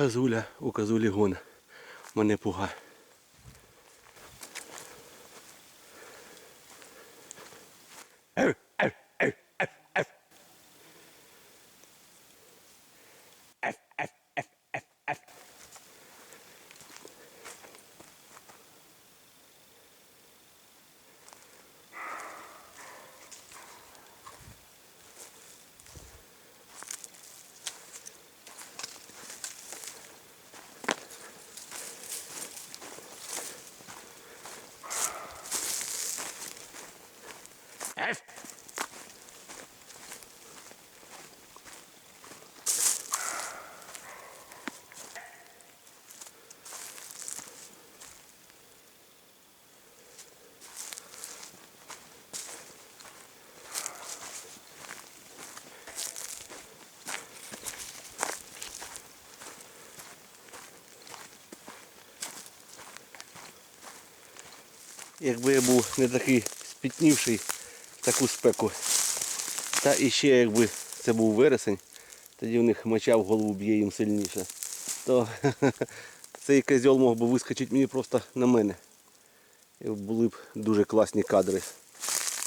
Казуля, у казулі гон. Мене пуга. Якби я був не такий спітнівший таку спеку. Та і ще якби це був вересень, тоді в них моча в голову б'є їм сильніше, то цей козьол мог би вискочити мені просто на мене. І були б дуже класні кадри,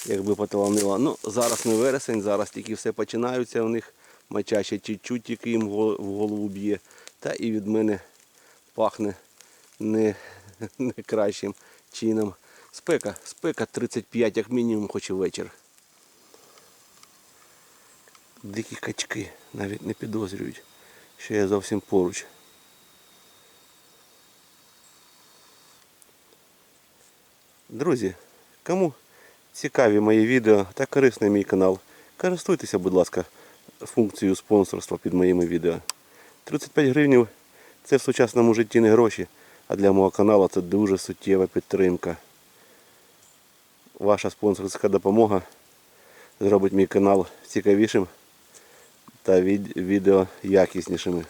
якби поталанило. Ну, зараз не вересень, зараз тільки все починається у них. Моча ще чуть-чуть тільки їм в голову б'є. Та і від мене пахне не, не кращим чином. Спека, спека 35 як мінімум, хоч і вечір. Дикі качки навіть не підозрюють, що я зовсім поруч. Друзі, кому цікаві мої відео та корисний мій канал, користуйтеся, будь ласка, функцією спонсорства під моїми відео. 35 гривень це в сучасному житті не гроші, а для мого каналу це дуже суттєва підтримка. Ваша спонсорська допомога зробить мій канал цікавішим та від- відео якіснішими.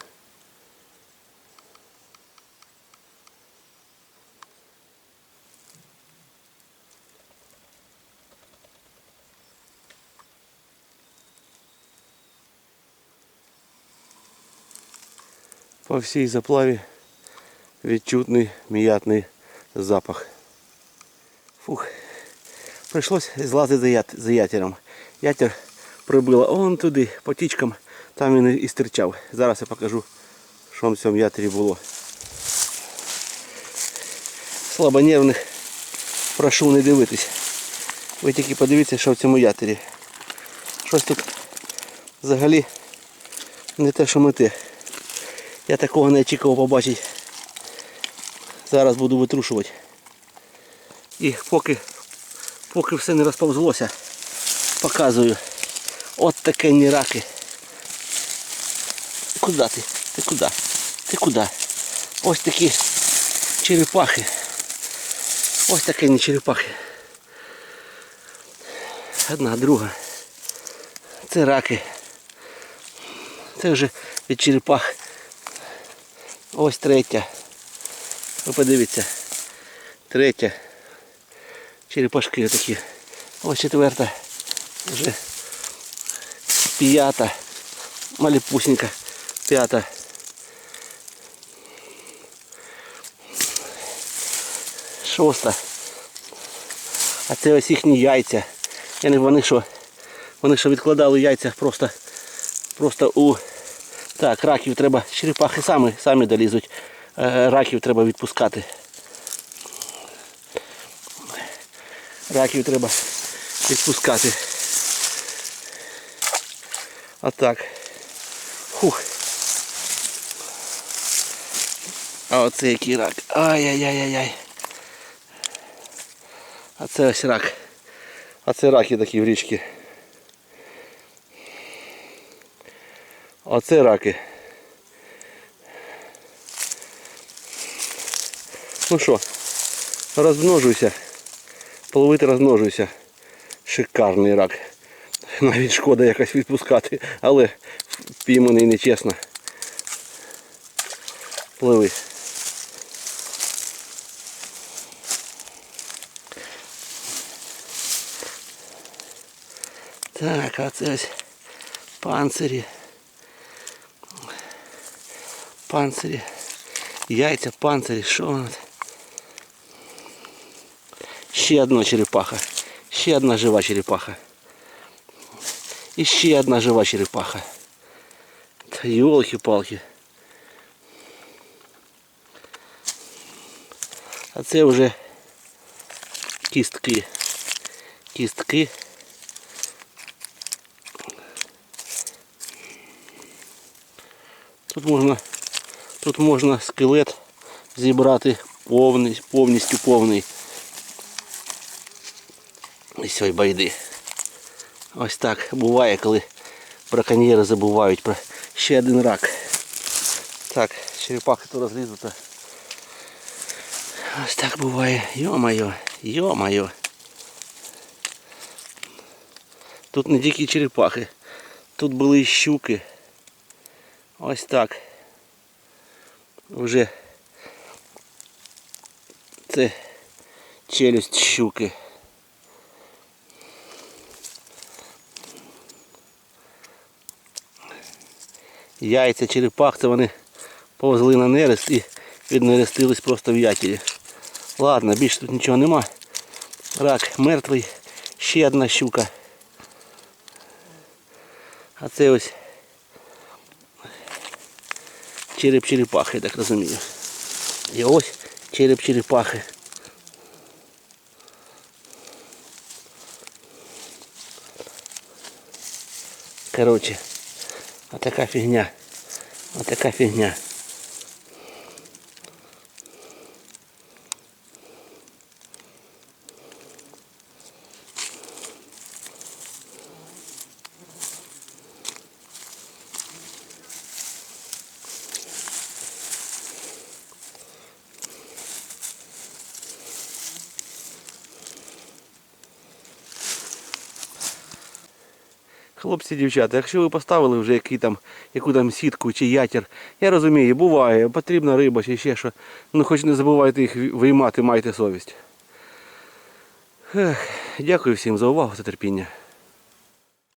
По всій заплаві відчутний м'ятний запах. Фух. Прийшлось злазити за, ят, за ятером. Ятер прибило он туди, по тічкам, там він і стирчав. Зараз я покажу, що в цьому ятері було. Слабонервних прошу не дивитись. Ви тільки подивіться, що в цьому ятері. Щось тут взагалі не те, що мете. Я такого не очікував побачити. Зараз буду витрушувати. І поки, поки все не розповзлося, показую. От таке ні раки. Куди ти? Ти куди? Ти куди? Ось такі черепахи. Ось таке не черепахи. Одна, друга. Це раки. Це вже від черепах. Ось третя. Ви подивіться. Третя. Черепашки такі. Ось четверта. Вже п'ята. Маліпусенька. П'ята. Шоста. А це ось їхні яйця. Я не вони що. Вони що відкладали яйця просто, просто у так, раків треба, черепахи самі, самі долізуть. Е, Раків треба відпускати. Раків треба відпускати. Отак. Фух. А оце який рак. Ай-яй-яй-яй-яй. А це ось рак. А це раки такі в річці. Оце раки. Ну що, розмножуйся. Половити розмножуйся. Шикарний рак. Навіть шкода якось відпускати, але впійманий нечесно. Пливи. Так, а це ось панцирі. Панцирі. Яйця, панцирі, що воно? це? Ще одна черепаха. Ще одна жива черепаха. І ще одна жива черепаха. Та йолки-палки. А це вже кістки. Кістки. Тут можна, тут можна скелет зібрати повний, повністю повний. І сьогодні байди. Ось так буває, коли браконьєри забувають про ще один рак. Так, черепахи то розлізута. Ось так буває. Йо-моє, йо-моє. Тут не тільки черепахи, тут були і щуки. Ось так. Вже це челюсть щуки. Яйця черепах, це вони повзли на нерест і віднерестились просто в ятілі. Ладно, більше тут нічого нема. Рак мертвий, ще одна щука. А це ось череп черепахи, я так розумію. І ось череп черепахи. Короче, отака фігня. Отака фігня. Хлопці, дівчата, якщо ви поставили вже який там, яку там сітку чи ятір, я розумію, буває, потрібна риба чи ще що. Ну хоч не забувайте їх виймати, майте совість. Ех, дякую всім за увагу та терпіння.